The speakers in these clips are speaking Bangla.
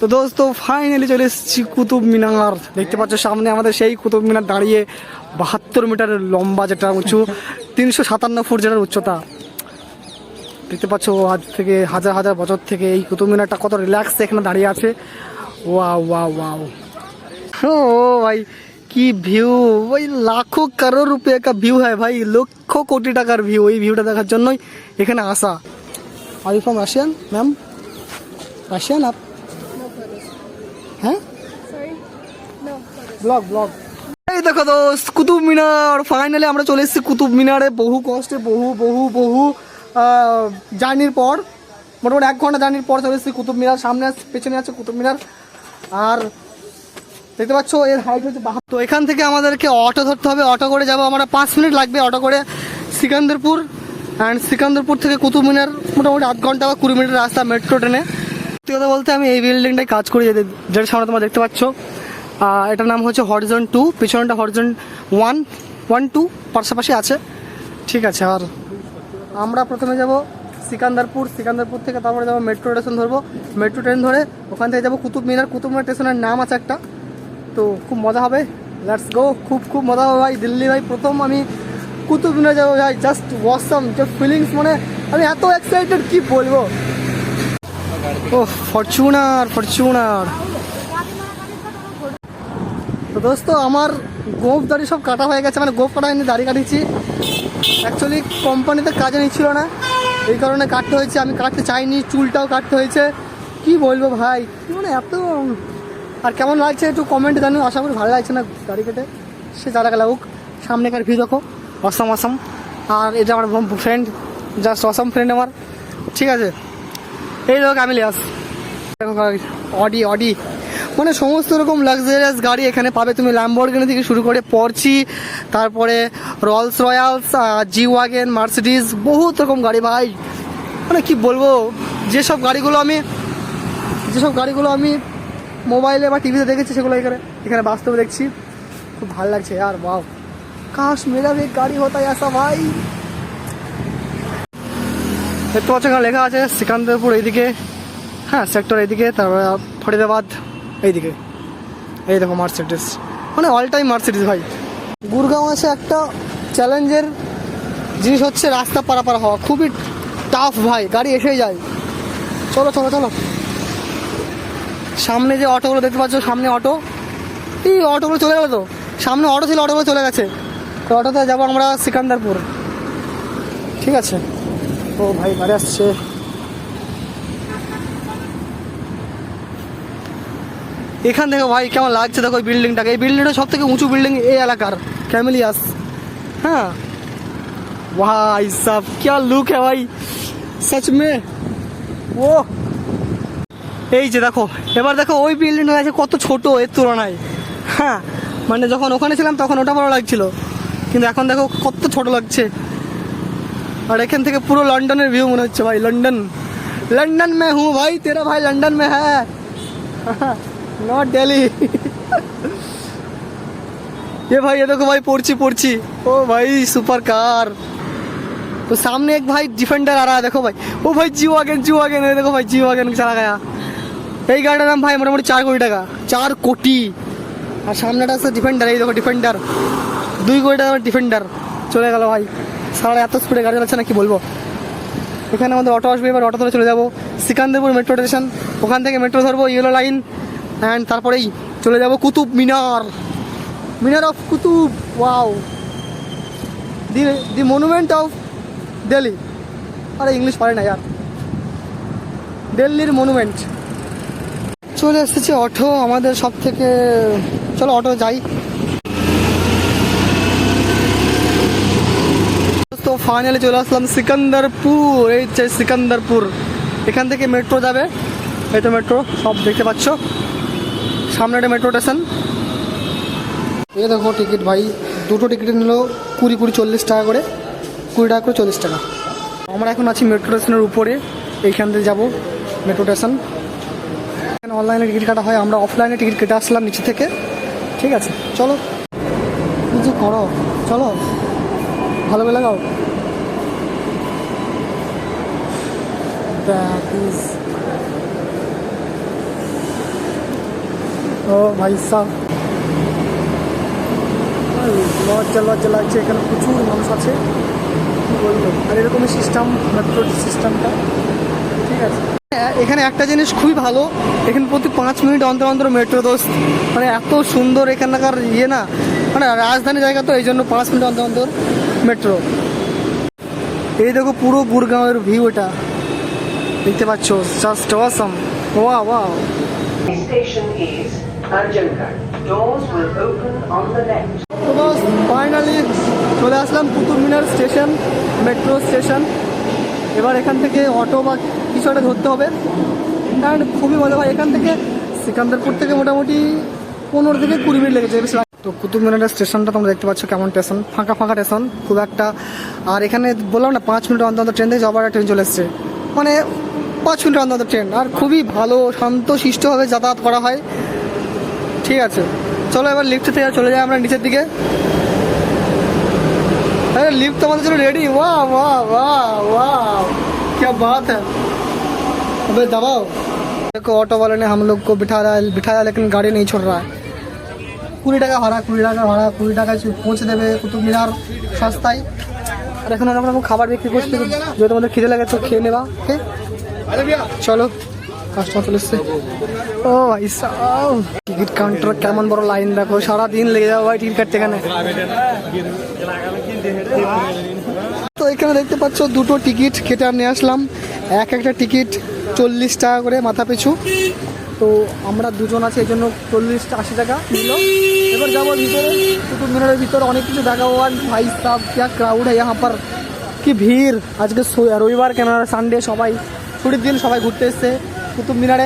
তো দোস্ত ফাইনালি চলে এসেছি কুতুব মিনার। দেখতে পাচ্ছ সামনে আমাদের সেই কুতুব মিনার দাঁড়িয়ে বাহাত্তর মিটার লম্বা যেটা উঁচু, তিনশো সাতান্ন ফুট যেটার উচ্চতা। দেখতে পাচ্ছ আজ থেকে হাজার হাজার বছর থেকে এই কুতুব মিনারটা কত রিল্যাক্স এখানে দাঁড়িয়ে আছে। ওয়া ওয়া ওয়াও ও ভাই, কি ভিউ ওই লাখো কারোর রুপে একটা ভিউ হয় ভাই, লক্ষ কোটি টাকার ভিউ এই ভিউটা দেখার জন্যই এখানে আসা। আর from Russian ma'am Russian up হ্যাঁ? ব্লগ ব্লগ এই দেখো দোস্ত কুতুব মিনার। ফাইনালি আমরা চলে এসেছি কুতুব মিনারে। বহু কষ্টে বহু বহু বহু জার্নির পর। মোটামুটি এক ঘণ্টা জার্নির পর চলে এসেছি কুতুব মিনার। সামনে আছে পেছনে আছে কুতুব মিনার। আর দেখতে পাচ্ছ এর হাইট হচ্ছে তো এখান থেকে আমাদেরকে অটো ধরতে হবে। অটো করে যাব। আমরা পাঁচ মিনিট লাগবে অটো করে সিকান্দারপুর। অ্যান্ড সিকান্দারপুর থেকে কুতুব মিনার মোটামুটি আধ ঘণ্টা বা কুড়ি মিনিটের রাস্তা মেট্রো ট্রেনে সত্যি কথা বলতে আমি এই বিল্ডিংটায় কাজ করি, যেটা সামনে তোমরা দেখতে পাচ্ছ। এটার নাম হচ্ছে হরিজন টু পিছনটা হরিজন ওয়ান ওয়ান টু পাশাপাশি আছে। ঠিক আছে, আর আমরা প্রথমে যাব সিকান্দারপুর। সিকান্দারপুর থেকে তারপরে যাব মেট্রো স্টেশন ধরবো। মেট্রো ট্রেন ধরে ওখান থেকে যাব কুতুব মিনার। কুতুব মিনার স্টেশনের নাম আছে একটা। তো খুব মজা হবে। লেটস গো খুব খুব মজা হবে ভাই। দিল্লি ভাই, প্রথম আমি কুতুব মিনার যাব ভাই। জাস্ট ওয়াসাম যে ফিলিংস মানে আমি এত এক্সাইটেড কি বলব? ও, ফরচুনার ফরচুনার। তো দোস্ত, আমার গোপ দাড়ি সব কাটা হয়ে গেছে মানে গোপ কাটা হয়নি, দাড়ি কাটিয়েছি। অ্যাকচুয়ালি কোম্পানিতে কাজে নিচ্ছিল না, এই কারণে কাটতে হয়েছে, আমি কাটতে চাইনি, চুলটাও কাটতে হয়েছে। কি বলব ভাই মানে এত আর কেমন লাগছে একটু কমেন্ট জানো আশা করি ভালো লাগছে না দাড়ি কেটে। সে যারা লাগুক সামনেকার ভিউ দেখো অসম অসম আর এটা আমার ফ্রেন্ড জাস্ট অসম ফ্রেন্ড আমার, ঠিক আছে? এই লোক অ্যামিলিয়াস অডি অডি। মানে সমস্ত রকম লাক্সারিয়াস গাড়ি এখানে পাবে। তুমি ল্যাম্বরগিনি থেকে শুরু করে পড়ছি তারপরে Rolls Royals G Wagen Mercedes বহুত রকম গাড়ি ভাই। মানে কি বলব, যেসব গাড়িগুলো আমি যেসব গাড়িগুলো আমি মোবাইলে বা টিভিতে দেখেছি, সেগুলো এখানে এখানে বাস্তবে দেখছি। খুব ভালো লাগছে, আর বাউ কাশ মেরা গাড়ি হতো আসা ভাই। দেখতে পাচ্ছ এখানে লেখা আছে, সিকান্দারপুর এইদিকে হ্যাঁ সেক্টর এইদিকে, তারপরে ফরিদাবাদ এইদিকে। এই দেখো মার্সিডিস মানে অল টাইম মার্সিডিস ভাই। গুরগাঁও আছে একটা চ্যালেঞ্জের জিনিস হচ্ছে রাস্তা পারাপার হওয়া। খুবই টাফ ভাই, গাড়ি এসেই যায়। চলো চলো চলো। সামনে যে অটোগুলো দেখতে পাচ্ছ, সামনে অটো। এই অটোগুলো চলে গেলো তো। সামনে অটো ছিল, অটোগুলো চলে গেছে। তো অটোতে যাব আমরা সিকান্দারপুর। ঠিক আছে। ও ভাই মারে আসছে। এখান থেকে ভাই কেমন লাগছে? দেখো ওই বিল্ডিংটাকে। এই বিল্ডিংটা সব থেকে উঁচু বিল্ডিং এই এলাকার ক্যামিলিয়াস হ্যাঁ? ভাই সব কেয়ার লুক হ্যাঁ ভাই। সচ মে। ও। এই যে দেখো, এবার দেখো ওই বিল্ডিংটা আছে কত ছোট এর তুলনায়। হ্যাঁ? মানে যখন ওখানে ছিলাম তখন ওটা বড় লাগছিল। কিন্তু এখন দেখো কত ছোট লাগছে। और एखान থেকে পুরো লন্ডনের ভিউ মনে হচ্ছে ভাই লন্ডন लंदन में हूँ भाई तेरा भाई लंदन में है नॉट दिल्ली ये भाई ये देखो भाई पोर्ची पोर्ची ओ भाई सुपर कार तो सामने एक भाई डिफेंडर आ रहा है देखो भाई ओ भाई जियो वागन जियो वागन ये देखो भाई जियो वागन चला गया এই গাড়িটার দাম ভাই মোটামুটি চার কোটি টাকা চার কোটি আর সামনেটা আছে ডিফেন্ডার এই দেখো ডিফেন্ডার দুই কোটি টাকার ডিফেন্ডার চলে গেল ভাই সারা এত স্পিডে গাড়ি চালাচ্ছে না কি বলব? এখানে আমাদের অটো আসবে, এবার অটো ধরে চলে যাব। সিকান্দারপুর মেট্রো স্টেশন ওখান থেকে মেট্রো ধরবো ইয়েলো লাইন অ্যান্ড তারপরেই চলে যাব Qutub Minar. Minar of Qutub wow the the monument of Delhi আরে ইংলিশ পারে না ইয়ার দিল্লির মনুমেন্ট চলে এসেছে অটো আমাদের সব থেকে চলো অটো যাই। ফাইনালি চলে আসলাম সিকান্দারপুর। এই যে সিকান্দারপুর। এখান থেকে মেট্রো যাবে। এই তো মেট্রো সব দেখতে পাচ্ছ। সামনে একটা মেট্রো স্টেশন এই দেখো টিকিট ভাই। দুটো টিকিট নিল কুড়ি কুড়ি চল্লিশ টাকা করে, কুড়ি টাকা করে চল্লিশ টাকা। আমরা এখন আছি মেট্রো স্টেশনের উপরে। এইখান থেকে যাব মেট্রো স্টেশন এখানে অনলাইনে টিকিট কাটা হয়। আমরা অফলাইনে টিকিট কেটে আসলাম নিচে থেকে। ঠিক আছে, চলো। কিছু করো, চলো। ভালো করে লাগাও ও ভাই সাহ লজ্জা লাগছে, এখানে প্রচুর মানুষ আছে। আর এরকমই সিস্টেম মেট্রো সিস্টেমটা ঠিক আছে। এখানে একটা জিনিস খুবই ভালো, এখানে প্রতি পাঁচ মিনিট অন্তর অন্তর মেট্রো দোষ মানে এত সুন্দর এখানকার ইয়ে না। মানে রাজধানী জায়গা তো এই জন্য পাঁচ মিনিট অন্তর অন্তর। মেট্রো। এই দেখো পুরো গুরগাঁওয়ের ভিউ এটা। দেখতে পাচ্ছ? জাস্ট অসাম ওয়া ওয়া ফাইনালি চলে আসলাম Qutub Minar station metro station এবার এখান থেকে অটো বা কিছু একটা ধরতে হবে। কারণ খুবই মজা হয় এখান থেকে সিকান্দারপুর থেকে মোটামুটি পনেরো থেকে কুড়ি মিনিট লেগেছে। তো কুতুব মিনারের স্টেশনটা তোমরা দেখতে পাচ্ছ কেমন স্টেশন ফাঁকা ফাঁকা স্টেশন খুব একটা আর এখানে বললাম না পাঁচ মিনিট অন্তর অন্তর ট্রেন থেকে যাবার ট্রেন চলে এসছে মানে পাঁচ মিনিট অন্তর অন্তর ট্রেন আর খুবই ভালো শান্ত শিষ্টভাবে যাতায়াত করা হয় ঠিক আছে চলো এবার লিফট থেকে চলে যাই আমরা নিচের দিকে अरे लिफ्ट तो हमारे चलो रेडी वाह वाह वाह वाह क्या बात है अबे दबाओ देखो ऑटो वाले ने हम लोग को बिठा रहा है बिठाया लेकिन गाड़ी नहीं छोड़ रहा है কুড়ি টাকা ভাড়া, কুড়ি টাকা ভাড়া, কুড়ি টাকায় পৌঁছে দেবে কুতুব মিনার সস্তায়। আর এখন আমরা রকম খাবার বিক্রি করছি যদি তোমাদের খিদে লাগে, তো খেয়ে নেবা ঠিক চলো কাস্টমার চলে ও ভাই টিকিট কেমন বড় লাইন দেখো সারা দিন লেগে টিকিট কাটতে এখানে। তো দেখতে পাচ্ছ, দুটো টিকিট নিয়ে আসলাম। এক একটা টিকিট চল্লিশ টাকা করে মাথা পিছু তো আমরা দুজন আছে এই জন্য চল্লিশ আশি টাকা নিল এবার যাবো ভিতরে কুতুব মিনারের ভিতরে অনেক কিছু দেখাবো আর ভাই সাহ क्या ক্রাউড है यहाँ पर কি ভিড় আজকে সো- রবিবার কেন সানডে সবাই ছুটির দিন সবাই ঘুরতে এসছে কুতুব মিনারে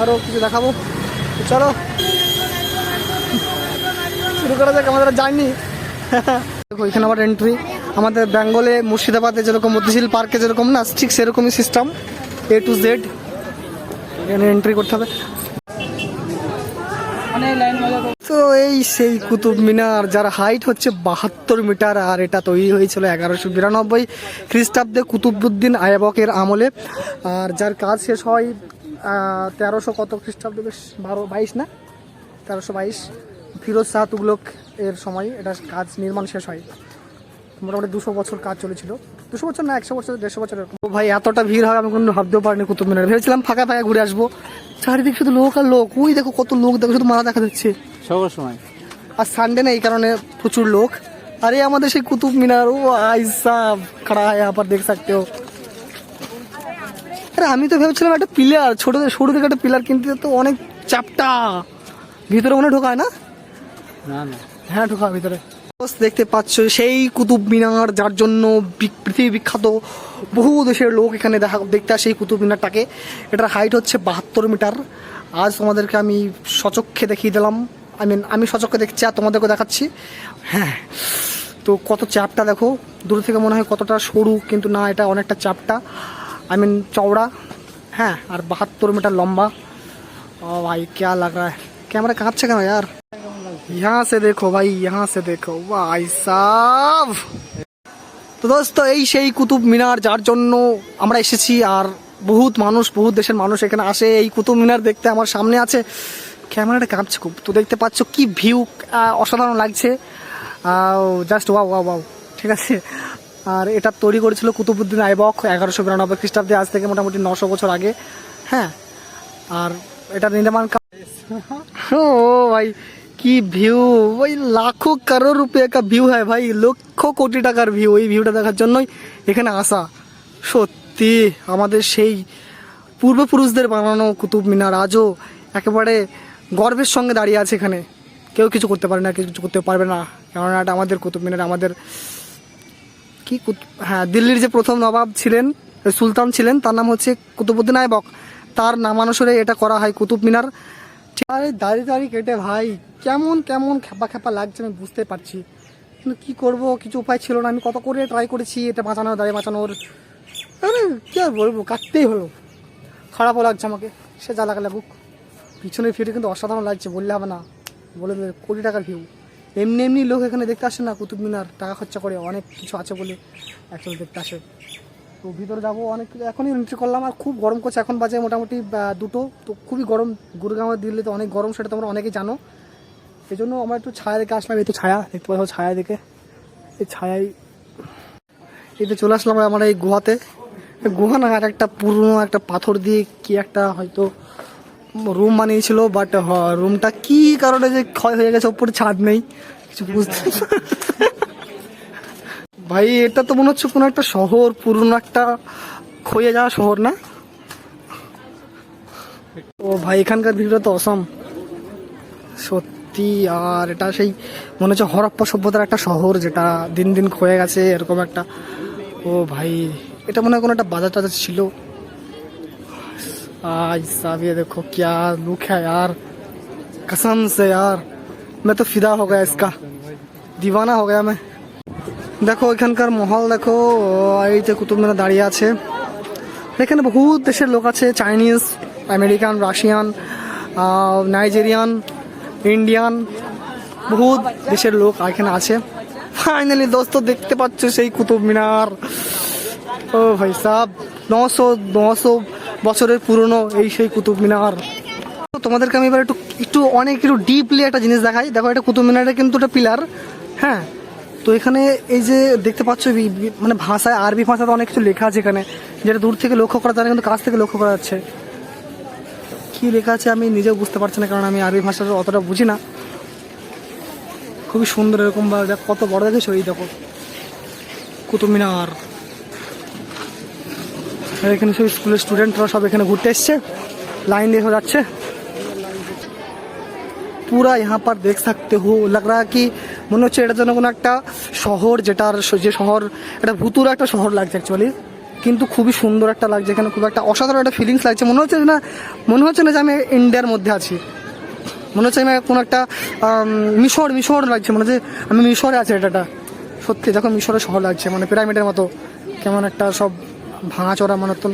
আরও কিছু দেখাবো তো চলো শুরু করা যাক আমাদের জার্নি দেখো এখানে আবার এন্ট্রি আমাদের বেঙ্গলে মুর্শিদাবাদে যেরকম মতিঝিল পার্কে যেরকম না ঠিক সেরকমই সিস্টেম এ টু জেড এখানে এন্ট্রি করতে হবে। তো এই সেই কুতুব মিনার, যার হাইট হচ্ছে বাহাত্তর মিটার, আর এটা তৈরি হয়েছিল এগারোশো বিরানব্বই খ্রিস্টাব্দে কুতুবুদ্দিন আয়াবকের আমলে। আর যার কাজ শেষ হয় তেরোশো কত খ্রিস্টাব্দে? বেশ বারো, বাইশ না? তেরোশো বাইশ। ফিরোজ শাহ তুগলক এর সময় এটা কাজ নির্মাণ শেষ হয়। মোটামুটি দুশো বছর কাজ চলেছিল। দুশো বছর না একশো বছর দেড়শো বছর ও ভাই এতটা ভিড় হয় আমি কোনো ভাবতেও পারিনি কুতুব মিনার। ভেবেছিলাম ফাঁকা ফাঁকা ঘুরে আসব। চারিদিক শুধু লোক আর লোক। ওই দেখো কত লোক দেখো শুধু মালা দেখা যাচ্ছে। সব সময়। আর সানডে না এই কারণে প্রচুর লোক। আরে আমাদের সেই কুতুব মিনার ও আইসা খাড়া হয় আবার দেখ সাকতে হো আরে আমি তো ভেবেছিলাম একটা পিলার ছোট সরু থেকে একটা পিলার কিনতে তো অনেক চাপটা। ভিতরে মনে ঢোকায় না? না হ্যাঁ ঢোকা ভিতরে। দেখতে পাচ্ছ, সেই কুতুব মিনার যার জন্য পৃথিবী বিখ্যাত বহু দেশের লোক এখানে দেখা, দেখতে আসে এই কুতুব মিনারটাকে। এটার হাইট হচ্ছে বাহাত্তর মিটার। আজ তোমাদেরকে আমি সচক্ষে দেখিয়ে দিলাম। আই মিন আমি সচক্ষে দেখছি আর তোমাদেরকে দেখাচ্ছি। হ্যাঁ তো কত চাপটা দেখো। দূর থেকে মনে হয় কতটা সরু, কিন্তু না, এটা অনেকটা চাপটা। আই মিন চওড়া। হ্যাঁ আর বাহাত্তর মিটার লম্বা। ও ভাই, ক্যা লাগায় ক্যামেরা কাঁপছে কেন, ইয়ার? यहाँ से देखो भाई यहाँ से देखो भाई साहब তো দোস্ত এই সেই কুতুব মিনার যার জন্য আমরা এসেছি আর বহুত মানুষ বহুত দেশের মানুষ এখানে আসে এই কুতুব মিনার দেখতে আমার সামনে আছে ক্যামেরাটা কাঁপছে খুব তো দেখতে পাচ্ছ কি ভিউ অসাধারণ লাগছে জাস্ট ওয়াও ওয়াও ওয়াও ঠিক আছে আর এটা তৈরি করেছিল কুতুবুদ্দিন আইবক এগারোশো বিরানব্বই খ্রিস্টাব্দে আজ থেকে মোটামুটি নশো বছর আগে হ্যাঁ আর এটা নির্মাণ কা- ও ভাই কি ভিউ ওই লাখো কারোর রুপিয়া কা ভিউ হয় ভাই। লক্ষ কোটি টাকার ভিউ ওই ভিউটা দেখার জন্যই এখানে আসা। সত্যি, আমাদের সেই পূর্বপুরুষদের বানানো কুতুব মিনার আজও একেবারে গর্বের সঙ্গে দাঁড়িয়ে আছে এখানে। কেউ কিছু করতে পারে না কিছু করতে পারবে না। কেননা এটা আমাদের কুতুব মিনার, আমাদের কি হ্যাঁ দিল্লির যে প্রথম নবাব ছিলেন, সুলতান ছিলেন, তার নাম হচ্ছে কুতুবুদ্দিন আইবক তার নামানুসারে এটা করা হয় কুতুব মিনার। আরে দাড়ি দাড়ি কেটে ভাই, কেমন কেমন খেপা খেপা লাগছে আমি বুঝতে পারছি। কিন্তু কি করব, কিছু উপায় ছিল না, আমি কত করে ট্রাই করেছি এটা বাঁচানোর, দাড়ি বাঁচানোর। আরে, কি আর বলব, কাটতেই হলো। খারাপও লাগছে আমাকে, সে যা লাগা লাগুক। পিছনের ভিউটা কিন্তু অসাধারণ লাগছে, বললে হবে না। বলে দেবে, কোটি টাকার ভিউ এমনি এমনি লোক এখানে দেখতে আসে না কুতুব মিনার টাকা খরচা করে, অনেক কিছু আছে বলে একসাথে দেখতে আসে। তো ভিতরে যাব, অনেক এখনই এন্ট্রি করলাম, আর খুব গরম করছে। এখন বাজে মোটামুটি দুটো। তো খুবই গরম, গুরগাঁও, দিল্লিতে অনেক গরম, সেটা তোমরা অনেকেই জানো। এই জন্য আমরা একটু ছায়া দেখে আসলাম, এই তো ছায়া, দেখতে পাচ্ছ ছায়া দেখে। এই ছায়াই। এই তো চলে আসলাম আমার এই গুহাতে। গুহা না, আর একটা পুরনো একটা পাথর দিয়ে কি একটা হয়তো রুম বানিয়েছিল বাট রুমটা কি কারণে যে ক্ষয় হয়ে গেছে ওপরে ছাদ নেই। কিছু বুঝতে ভাই এটা তো মনে হচ্ছে কোনো একটা শহর পুরনো একটা ক্ষয়ে যাওয়া শহর না ও ভাই এখানকার ভিডিও তো অসম সত্যি আর এটা সেই মনে হচ্ছে হরপ্পা সভ্যতার একটা শহর যেটা দিন দিন ক্ষয়ে গেছে এরকম একটা ও ভাই এটা মনে হয় কোনো একটা বাজার টাজার ছিল आज साहब ये देखो क्या लुक है यार कसम से यार मैं तो फिदा हो गया इसका दीवाना हो गया मैं দেখো, এখানকার মহল দেখো এই যে কুতুব মিনার দাঁড়িয়ে আছে। এখানে বহু দেশের লোক আছে, Chinese, American, Russian Nigerian, Indian বহু দেশের লোক এখানে আছে। ফাইনালি দোস্ত, দেখতে পাচ্ছ সেই কুতুব মিনার। ও ভাই সাহ নশো নশো বছরের পুরনো এই সেই কুতুব মিনার। তোমাদেরকে আমি এবার একটু একটু অনেক, একটু ডিপলি একটা জিনিস দেখাই। দেখো, এটা কুতুব মিনারের কিন্তু একটা পিলার হ্যাঁ? তো এখানে এই যে দেখতে পাচ্ছ বি- বি- মানে ভাষায় আরবি ভাষাতে অনেক কিছু লেখা আছে এখানে যেটা দূর থেকে লক্ষ্য করা যায় না কিন্তু কাছ থেকে লক্ষ্য করা যাচ্ছে কি লেখা আছে আমি নিজেও বুঝতে পারছি না কারণ আমি আরবি ভাষাটা অতটা বুঝি না খুবই সুন্দর এরকম ভাবে দেখ কত বড় দেখেছো এই দেখো কুতুব মিনার আর এখানে সব স্কুলের স্টুডেন্টরা সব এখানে ঘুরতে এসছে লাইন দিয়ে সব যাচ্ছে পুরা यहाँ पर देख सकते हो लग रहा है कि মনে হচ্ছে এটা যেন কোনো একটা শহর যেটার যে শহর এটা ভুতুর একটা শহর লাগছে অ্যাকচুয়ালি কিন্তু খুবই সুন্দর একটা লাগছে এখানে, খুব একটা অসাধারণ একটা ফিলিংস লাগছে। মনে হচ্ছে না, মনে হচ্ছে না যে আমি ইন্ডিয়ার মধ্যে আছি। মনে হচ্ছে আমি কোনো একটা মিশর মিশর লাগছে। মনে হচ্ছে আমি মিশরে আছি এটাটা সত্যি, দেখো মিশরের শহর লাগছে মানে পিরামিডের মতো। কেমন একটা সব ভাঙাচোরা মতন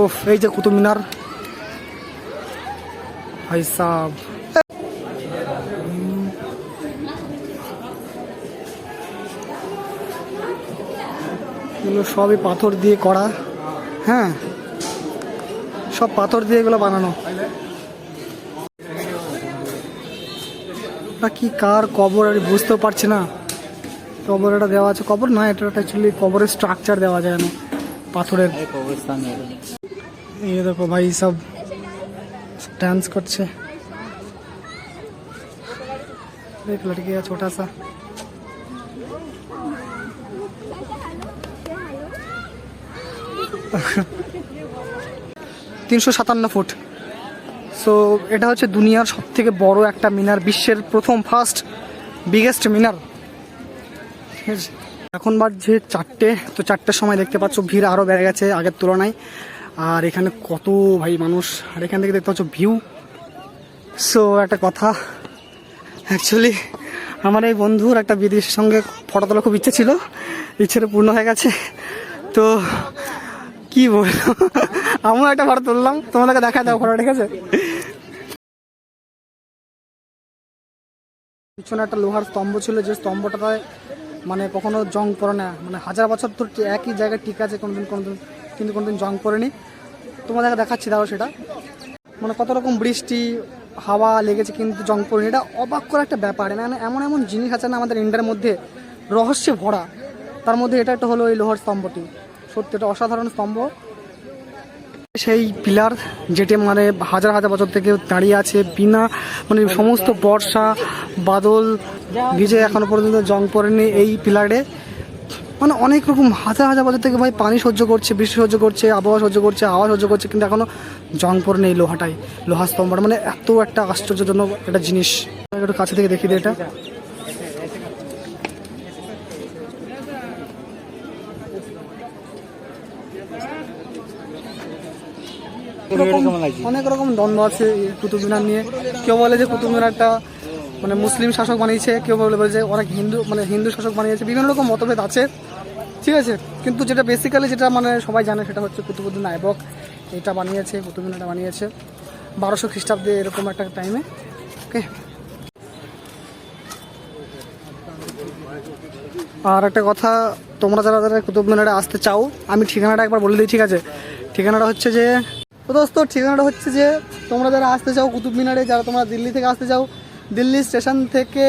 ওফ এই যে কুতুব মিনার ভাই এগুলো সবই পাথর দিয়ে করা। হ্যাঁ সব পাথর দিয়ে এগুলো বানানো। কি কার কবর আমি বুঝতেও পারছি না। কবর এটা দেওয়া আছে কবর না এটা অ্যাকচুয়ালি কবরের স্ট্রাকচার দেওয়া যায় না পাথরের। এই দেখো ভাই সব ডান্স করছে। ছোটাসা তিনশো সাতান্ন ফুট। সো এটা হচ্ছে দুনিয়ার সব থেকে বড় একটা মিনার, বিশ্বের প্রথম ফার্স্ট বিগেস্ট মিনার। এখন বাজছে চারটে, তো চারটের সময় দেখতে পাচ্ছ ভিড় আরও বেড়ে গেছে আগের তুলনায়। আর এখানে কত ভাই মানুষ, আর এখান থেকে দেখতে পাচ্ছ ভিউ সো একটা কথা অ্যাকচুয়ালি আমার এই বন্ধুর একটা বিদেশের সঙ্গে ফটো তোলার খুব ইচ্ছে ছিল, ইচ্ছেটা পূর্ণ হয়ে গেছে। তো কি বলব? আমিও একটা ফটো তুললাম। তোমাদেরকে দেখা দাও ফটো ঠিক আছে? পিছনে একটা লোহার স্তম্ভ ছিল, যে স্তম্ভটাতে মানে কখনো জং পড়ে না। মানে হাজার বছর তো একই জায়গায় ঠিক আছে, কোনোদিন কোনোদিন, কিন্তু কোনোদিন জং পড়েনি। তোমাদেরকে দেখাচ্ছি দাও সেটা। মানে কত রকম বৃষ্টি, হাওয়া লেগেছে, কিন্তু জং পড়েনি। এটা অবাক করা একটা ব্যাপার। মানে এমন এমন জিনিস আছে না আমাদের ইন্ডিয়ার মধ্যে রহস্যে ভরা। তার মধ্যে এটা একটা হলো এই লোহার স্তম্ভটি। সত্যি, এটা অসাধারণ স্তম্ভ। সেই পিলার যেটি মানে হাজার হাজার বছর থেকে দাঁড়িয়ে আছে বিনা মানে সমস্ত বর্ষা, বাদল, ভিজে এখনও পর্যন্ত জং পড়েনি এই পিলারে। মানে অনেক রকম হাজার হাজার বছর থেকে ভাই পানি সহ্য করছে, বৃষ্টি সহ্য করছে, আবহাওয়া সহ্য করছে হাওয়া সহ্য করছে, কিন্তু এখনও জং পড়েনি এই লোহাটাই লোহা স্তম্ভটা। মানে এত একটা আশ্চর্যজনক একটা জিনিস। একটু কাছে থেকে দেখি এটা। অনেক রকম দ্বন্দ্ব আছে কুতুব মিনার নিয়ে। কেউ বলে যে কুতুব মিনারটা মানে মুসলিম শাসক বানিয়েছে কেউ বলে বলে যে অনেক হিন্দু মানে হিন্দু শাসক বানিয়েছে বিভিন্ন রকম মতভেদ আছে। ঠিক আছে? কিন্তু যেটা বেসিক্যালি যেটা মানে সবাই জানে সেটা হচ্ছে কুতুবুদ্দিন আইবক। এটা বানিয়েছে কুতুব মিনারটা বানিয়েছে। বারোশো খ্রিস্টাব্দে এরকম একটা টাইমে ওকে আর একটা কথা তোমরা যারা যারা কুতুব মিনারে আসতে চাও আমি ঠিকানাটা একবার বলে দিই ঠিক আছে? ঠিকানাটা হচ্ছে যে তো দোস্ত, ঠিকানাটা হচ্ছে যে তোমরা যারা আসতে চাও কুতুব মিনারে, যারা তোমরা দিল্লি থেকে আসতে চাও, দিল্লি স্টেশন থেকে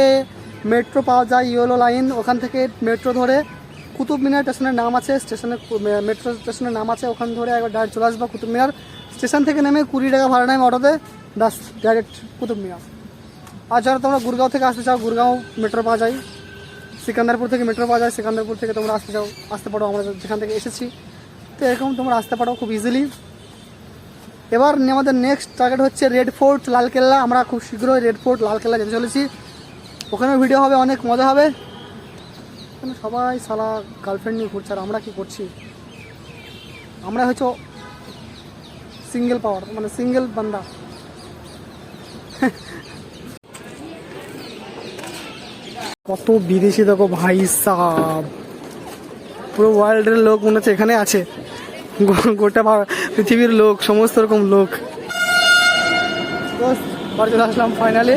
মেট্রো পাওয়া যায় ইয়েলো লাইন, ওখান থেকে মেট্রো ধরে কুতুব মিনার স্টেশনের নাম আছে স্টেশনে মেট্রো স্টেশনের নাম আছে, ওখান ধরে একবার ডাইরেক্ট চলে আসবা কুতুব মিনার। স্টেশন থেকে নেমে কুড়ি টাকা ভাড়া নেয় অটোতে বাস ডাইরেক্ট কুতুব মিনার। আর যারা তোমরা গুরগাঁও থেকে আসতে চাও, গুরগাঁও মেট্রো পাওয়া যায়, সিকান্দারপুর থেকে মেট্রো পাওয়া যায়, সিকান্দারপুর থেকে তোমরা আসতে চাও, আসতে পারো, আমরা যেখান থেকে এসেছি। তো এরকম তোমরা আসতে পারো খুব ইজিলি এবার আমাদের নেক্সট টার্গেট হচ্ছে রেড ফোর্ট লালকেল্লা আমরা খুব শীঘ্রই রেড ফোর্ট লালকেল্লা যেতে চলেছি। ওখানেও ভিডিও হবে, অনেক মজা হবে। সবাই সালা গার্লফ্রেন্ড নিয়ে ঘুরছে, আর আমরা কি করছি? আমরা হচ্ছে সিঙ্গেল পাওয়ার মানে সিঙ্গেল বান্দা। কত বিদেশি দেখো ভাই সাহ পুরো ওয়ার্ল্ডের লোক মনে হচ্ছে এখানে আছে। গোটা পৃথিবীর লোক, সমস্ত রকম লোক। বাড়ি চলে আসলাম ফাইনালি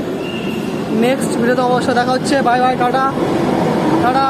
নেক্সট ভিডিওতে অবশ্যই দেখা হচ্ছে। Bye bye tata. টাটা।